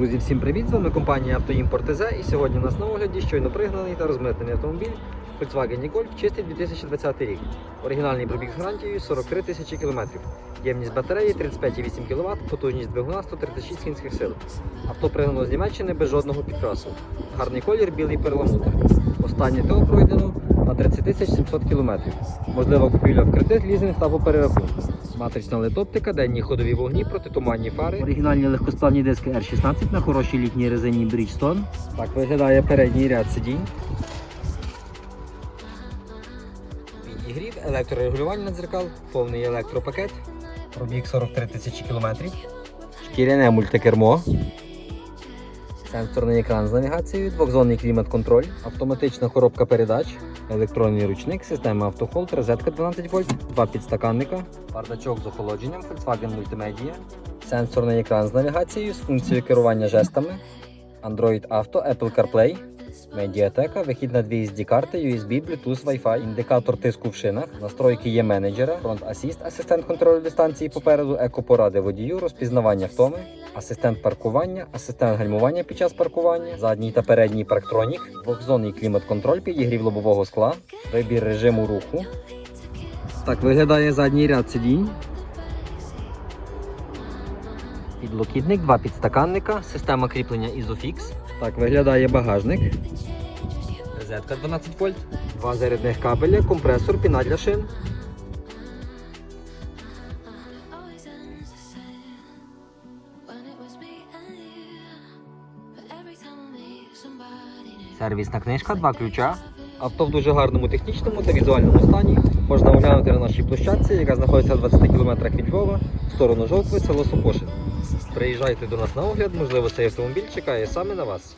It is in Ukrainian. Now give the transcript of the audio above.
Друзі, всім привіт! З вами компанія Автоімпорт ТЗ і сьогодні у нас на огляді щойно пригнаний та розмитнений автомобіль Volkswagen Golf чистий 2020 рік. Оригінальний пробіг з гарантією 43 тисячі кілометрів. Ємність батареї 35,8 кВт, потужність двигуна 136 кінських сил. Авто пригнано з Німеччини без жодного підкрасу. Гарний колір, білий перламутр. Останнє ТО пройдено на 30 тисяч 700 кілометрів. Можлива купівля в кредит, лізинг та по перерахунку. Матрична литоптика, денні ходові вогні, протитуманні фари. Оригінальні легкосплавні диски R16 на хорошій літній резині Bridgestone. Так виглядає передній ряд сидінь. Підігрів, електрорегулювання дзеркал, повний електропакет. Пробіг 43 тисячі кілометрів. Шкіряне мультикермо. Сенсорний екран з навігацією, двохзонний клімат-контроль, автоматична коробка передач, електронний ручник, система автохолд, розетка 12 вольт, два підстаканника, бардачок з охолодженням, Volkswagen Multimedia, сенсорний екран з навігацією з функцією керування жестами, Android Auto, Apple CarPlay, медіатека, вихід на дві SD карти, USB, Bluetooth, Wi-Fi, індикатор тиску в шинах, настройки є менеджера, фронт асіст, асистент контролю дистанції попереду, екопоради водію, розпізнавання втоми, асистент паркування, асистент гальмування під час паркування, задній та передній парктронік, двохзонний клімат-контроль, підігрів лобового скла, вибір режиму руху. Так виглядає задній ряд сидінь. Підлокітник, два підстаканника, система кріплення Isofix. Так виглядає багажник. Розетка 12 вольт, два зарядних кабеля, компресор, піна для шин. Сервісна книжка, два ключа. Авто в дуже гарному технічному та візуальному стані. Можна оглянути на нашій площадці, яка знаходиться в 20 км від Львова, в сторону Жовтви, село Сопошин. Приїжджайте до нас на огляд, можливо, цей автомобіль чекає саме на вас.